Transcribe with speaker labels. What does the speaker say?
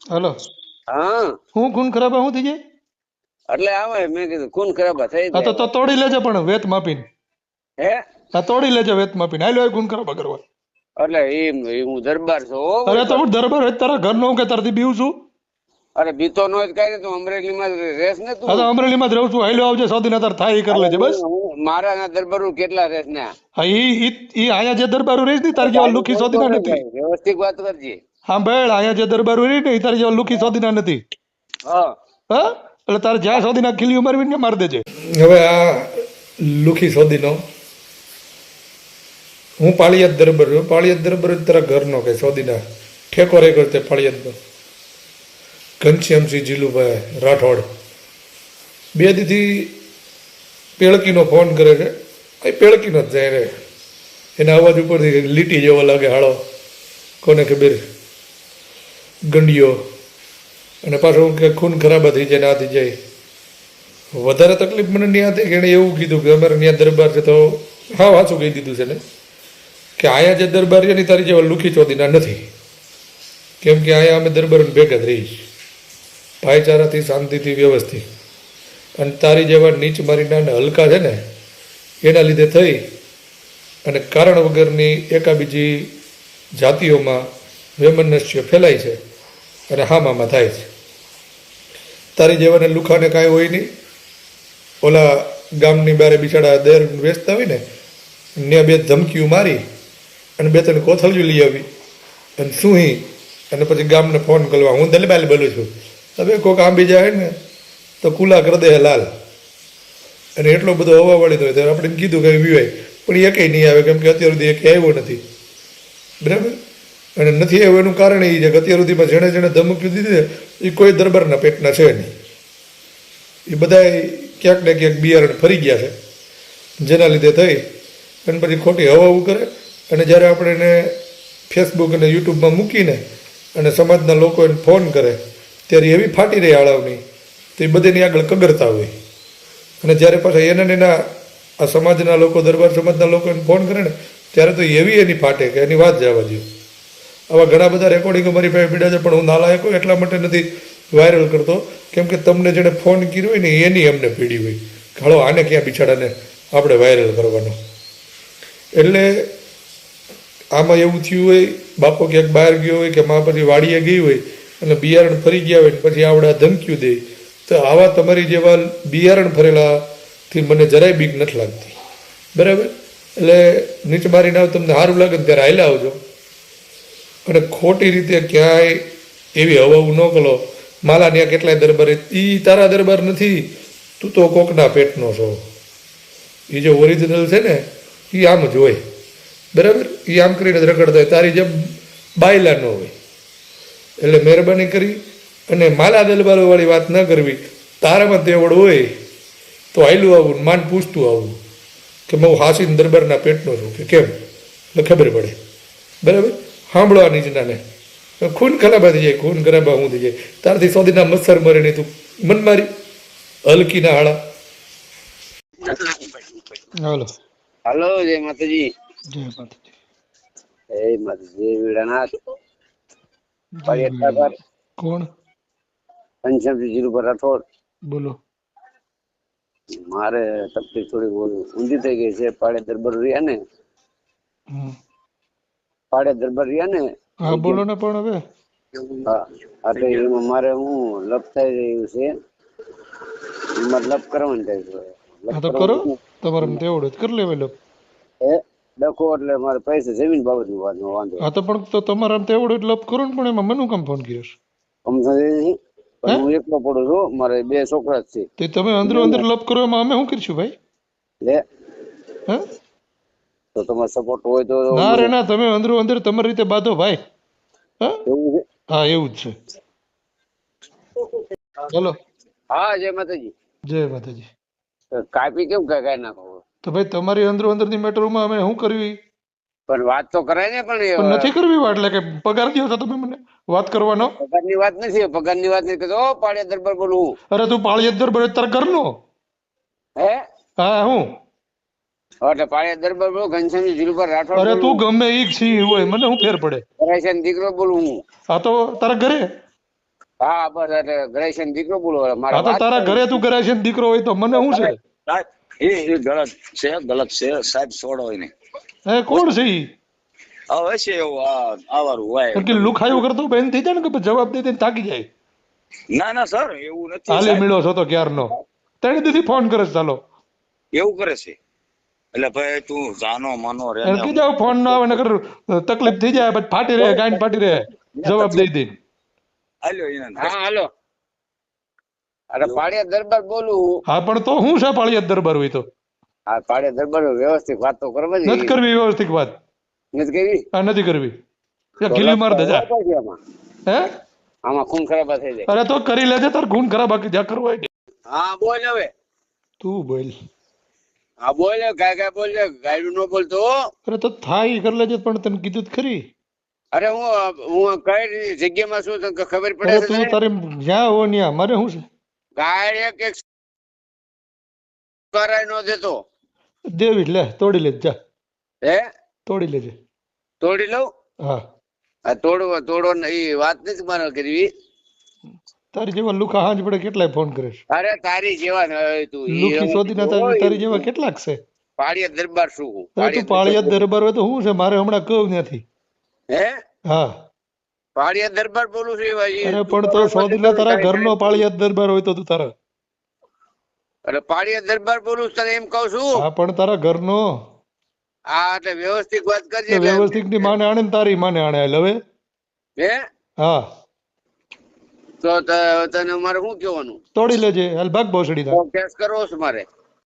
Speaker 1: Hello.
Speaker 2: હા.
Speaker 1: હું ખૂન ખરાબા હું થઈ જાય?
Speaker 2: એટલે આવે મેં કીધું ખૂન ખરાબા થઈ
Speaker 1: તો
Speaker 2: જાય.
Speaker 1: તો તોડી લેજો પણ વેત માપીને.
Speaker 2: હે?
Speaker 1: તો તોડી લેજો વેત માપીને. હાલો ખૂન ખરાબા કરવા.
Speaker 2: એટલે એમ એ હું દરબાર છું
Speaker 1: અરે તો હું દરબાર હોય તારા ઘર નો કે તારથી બીવું છું?
Speaker 2: અરે બીતો નો જ કાઈ તું અમરેલીમાં જ રેસ ને તું.
Speaker 1: હા તો અમરેલીમાં જ રહું છું. હાલો આવજે સૌથી તાર થાય એ કરી લેજે બસ.
Speaker 2: મારા ના દરબાર કેટલા રેસ ને
Speaker 1: હા ઈ ઈ આયા જે દરબારું રહી ની તારી જેવા લુખી સોદીના નથી.
Speaker 2: વ્યવસ્થિત વાત કરજે.
Speaker 1: હા ભેળ અહીંયા જે દરબાર હોય ને તારે તારી જેવા લુખી સોદીના નથી.
Speaker 2: હા.
Speaker 1: હા? એટલે તારે જ્યાં સોદીના ખીલી ઉમારવી ને મારી દેજે. હવે આ લુખી સોદીનો હું પાળિયાદ દરબાર છું પાળિયાદ દરબાર જ તારા ઘરનો કે સોદીના. ઠેકો રે કરતે પાળિયાદનો ઘનશ્યામસિંહ જીલુભાઈ રાઠોડ. બે દીથી પેળકીનો ફોન કરે છે. એ પેળકીનો જ જાય રે. એના અવાજ ઉપરથી લીટી જેવો લાગે હાળો. કોને ખબર? ગંડિયો. અને પાછો કે ખૂન ખરાબા થઈ જાય ના થઈ જાય વધારે તકલીફ મને ત્યાં થઈ એણે એવું કીધું કે અમારે ત્યાં દરબાર છે તો હા, વાંચું કહી દીધું છે ને. કે અહીંયા જે દરબાર છે ને તારી જેવા લુખી ચોધીના નથી. કેમ કે અહીંયા અમે દરબાર ભેગા જ રહીશ. ભાઈચારાથી, શાંતિથી, વ્યવસ્થિત. અને તારી જેવા નીચ મારીના અને હલકા છે ને, એના લીધે થઈ. અને કારણ વગરની એકાબીજી જાતિઓમાં વૈમનસ્ય ફેલાય છે અને હામામાં થાય છે. તારી જેવાને લુખાને કાંઈ હોય નહીં. ઓલા ગામની બારે બિચારા દર વેચતા હોય ને ને બે ધમકીઓ મારી અને બે ત્રણ કોથળીઓ લઈ આવી. અને સુહી અને પછી ગામને ફોન કરવા, હું દલબાલ બોલું છું. હવે કોઈક આંબી જાય ને, તો કુલા કરી દે લાલ. અને એટલો બધો હવા વળી તો ત્યારે આપણે કીધું કે વિવાય. પણ એ કંઈ નહીં આવે, કેમ કે અત્યાર સુધી એક આવ્યો નથી. બરાબર? અને નથી આવ્યો એનું કારણ એ છે કે અત્યાર સુધીમાં જેણે જેણે ધમકી દીધી એ કોઈ દરબારના પેટના છે નહીં. એ બધા ક્યાંક ને ક્યાંક બિયારણ ફરી ગયા છે, જેના લીધે થઈ. અને પછી ખોટી હવાવું કરે. અને જ્યારે આપણે એને ફેસબુક અને યુટ્યુબમાં મૂકીને અને સમાજના લોકો એને ફોન કરે, ત્યારે એવી ફાટી રહી આળાવની તો એ બધીની આગળ કગરતા હોય. અને જ્યારે પાછા એને એના આ સમાજના લોકો, દરબાર સમાજના લોકો એને ફોન કરે ને, ત્યારે તો એવી એની ફાટે કે એની વાત જવા દો આવા ઘણા બધા રેકોર્ડિંગો મારી પાસે પીડા છે, પણ હું નાલાયકો એટલા માટે નથી વાયરલ કરતો. કેમ કે તમને જેણે ફોન કર્યો હોય ને, એની અમને પીડી હોય. હાલો, આને ક્યાં બિચારાને આપણે વાયરલ કરવાનો. એટલે આમાં એવું થયું હોય, બાપો ક્યાંક બહાર ગયો હોય કે મા પછી વાડીએ ગઈ હોય, અને બિયારણ ફરી ગયા હોય પછી આવડા ધમક્યું દે, તો આવા તમારી જેવા બિયારણ ફરેલાથી મને જરાય બીક નથી લાગતી. બરાબર? એટલે નીચે મારીને આવ, તમને સારું લાગે ત્યારે હાલ્યા આવજો. અને ખોટી રીતે ક્યાંય એવી હવાવું ન કરો. માલા ત્યાં કેટલાય દરબાર એ તારા દરબાર નથી, તું તો કોકના પેટનો છો. એ જે ઓરિજિનલ છે ને એ આમ જ હોય. બરાબર? એ આમ કરીને રગડતા હોય. તારી જેમ બાયલા ન હોય. એટલે મહેરબાની કરી અને માલા દરબારોવાળી વાત ન કરવી. તારામાં તેવડ હોય તો આયલું આવું માન પૂછતું આવું કે હું હાસીન દરબારના પેટનો છું કે કેમ? એટલે ખબર પડે. બરાબર? સાંભળવા નીચનાને ખૂન ખરાબા થઈ જાય ખૂન ખરાબા હું થઈ જાય. તારથી સોદીના મચ્છર મરે નહીં તું. મન મારી. હલકીના હાળા. હાલો.
Speaker 2: હલો જય માતાજી.
Speaker 1: જય માતાજી.
Speaker 2: જય માતાજી વીડાનાથ
Speaker 1: કોણ?
Speaker 2: પંચમજી જીરુભર રાઠોડ.
Speaker 1: બોલો.
Speaker 2: મારે તકલીફ થોડી ઊંધી થઈ ગઈ છે પાડે દરબાર રહ્યા ને.
Speaker 1: હમ.
Speaker 2: પાડે દરબાર ને
Speaker 1: હા બોલો ને પણ હવે.
Speaker 2: હા એટલે એમાં મારે હું લપ થઈ રહ્યું છે. એમાં લપ કરવાનું થાય છે.
Speaker 1: હા તો કરો. તમારે તેવડે કરી લેવાય
Speaker 2: એ ડખો એટલે મારે પૈસા જમીન બાબતનું વાંધો.
Speaker 1: હા તો પણ તો તમારે આમ તેવડે જ લપ કરો ને પણ એમાં મને કેમ ફોન કર્યો છે.
Speaker 2: છે હું એકલો પડું છું મારે બે છોકરા જ છે.
Speaker 1: તે તમે અંદર અંદર લપ કરો એમાં અમે શું કરીશું ભાઈ?
Speaker 2: લે.
Speaker 1: હે?
Speaker 2: તો તમારો સપોર્ટ હોય તો
Speaker 1: ના રે ના તમે અંદરો અંદર તમારી રીતે બાંધો ભાઈ. હા?
Speaker 2: એવું
Speaker 1: જ છે. ચલો
Speaker 2: હા જય માતાજી.
Speaker 1: જય માતાજી.
Speaker 2: કાપી કેમ કાંઈ નાખો?
Speaker 1: તો ભાઈ તમારી અંદરો અંદરની મેટરોમાં અમે શું કરવી?
Speaker 2: પણ વાત તો કરાય ને પણ
Speaker 1: નથી કરવી વાત એટલે કે પગાર દો તો તમે મને. વાત કરવાનો.
Speaker 2: પગારની વાત નથી પગારની વાત નથી ઓ પાડે દરબાર બોલું.
Speaker 1: અરે તું પાળી દરબાર બરે કરનો
Speaker 2: હે?
Speaker 1: હા હું?
Speaker 2: એટલે પાડે દરબાર બોલું ઘનશ્યામજી પર રાઠોડ
Speaker 1: અરે તું ગમે ઈ છી હોય મને હું ફેર પડે?
Speaker 2: કરાય દીકરો બોલું હું.
Speaker 1: આ તો તારા ઘરે?
Speaker 2: હા બસ એટલે ગ્રેશન દીકરો બોલો
Speaker 1: આ
Speaker 2: મારા
Speaker 1: તો તારા ઘરે તું કરે દીકરો હોય તો મને શું છે?
Speaker 3: એ એ ગલત છે ગલત છે સાહેબ છોડો એને.
Speaker 1: હે કોણ છે ઈ?
Speaker 3: હવે છે એવું આ આવારું હોય.
Speaker 1: કે લુખાયું કરતો બેન થઈ જાય ને કે જવાબ દે દઈને થાકી જાય?
Speaker 3: ના ના સર એવું નથી
Speaker 1: હાલે મેળો છો તો ક્યારનો? તેણી દીધી ફોન કરે છે ચાલો.
Speaker 3: એવું કરે છે. એટલે ભાઈ તું જાનો માનો રે
Speaker 1: એને કીધું ફોન ના આવે નકર તકલીફ થઈ જાય પછી ફાટી રહે ગાંઠ ફાટી રહે જવાબ દઈ
Speaker 3: દે. હાલો
Speaker 2: હા હાલો. અરે પાળિયા દરબાર બોલું
Speaker 1: હા. પણ તો હું છે પાળિયા દરબાર હોય તો?
Speaker 2: હા પાળિયા દરબાર વ્યવસ્થિત વાત તો કરવા
Speaker 1: નથી કરવી વ્યવસ્થિત વાત.
Speaker 2: નથી કરવી?
Speaker 1: હા નથી કરવી. ગીલી માર દેજા
Speaker 2: આમાં.
Speaker 1: હે?
Speaker 2: આમાં ખૂન ખરાબ થઈ જાય.
Speaker 1: અરે તો કરી લેજે તાર ખૂન ખરાબ બાકી જ્યાં કરવો હોય
Speaker 2: હા બોલ હવે.
Speaker 1: તું બોલ.
Speaker 2: હા બોલ ગાય કાય બોલ ગાયડું ન બોલતો
Speaker 1: અરે તો થાય કરી લેજે પણ તને કીધું જ ખરી.
Speaker 2: અરે હું હું કઈ જગ્યામાં છું તને ખબર પડે છે
Speaker 1: તું તારે જ્યાં હો ન્યા મારે શું છે?
Speaker 2: ગાય એક એક કરાય નો દેતો.
Speaker 1: દેવી લે તોડી લેજે જા.
Speaker 2: હે?
Speaker 1: તોડી લેજે.
Speaker 2: તોડી લઉં?
Speaker 1: હા.
Speaker 2: આ તોડવા તોડવો એ વાત નથી મારે કરવી
Speaker 1: તારી જેવા લુખા હાંજ પડે કેટલાય ફોન કરે છે?
Speaker 2: અરે તારી જેવા ને તું
Speaker 1: લુખી શોધી ના તારી તારી જેવા કેટલાક છે?
Speaker 2: પાડિયા દરબાર શું હું?
Speaker 1: તું પાળિયાદ દરબાર હોય તો શું છે? મારે હમણાં કહું નથી
Speaker 2: હે?
Speaker 1: હા.
Speaker 2: પાળિયા દરબાર બોલું છું ભાઈ
Speaker 1: અરે પણ તો શોધી લે તારા ઘરનો પાળિયા દરબાર હોય તો તું તારા
Speaker 2: અરે પાળિયા દરબાર બોલું તને એમ કહું છું?
Speaker 1: હા પણ તારા ઘરનો.
Speaker 2: હા એટલે વ્યવસ્થિત વાત કરજે
Speaker 1: એટલે
Speaker 2: એટલે-
Speaker 1: વ્યવસ્થિતની માને આણે તારી માને આણે હવે.
Speaker 2: હે?
Speaker 1: હા.
Speaker 2: તો તને મારે શું કહેવાનું?
Speaker 1: તોડી લેજે. હાલ ભાગ ભોસડી
Speaker 2: કેસ કરવો છે મારે.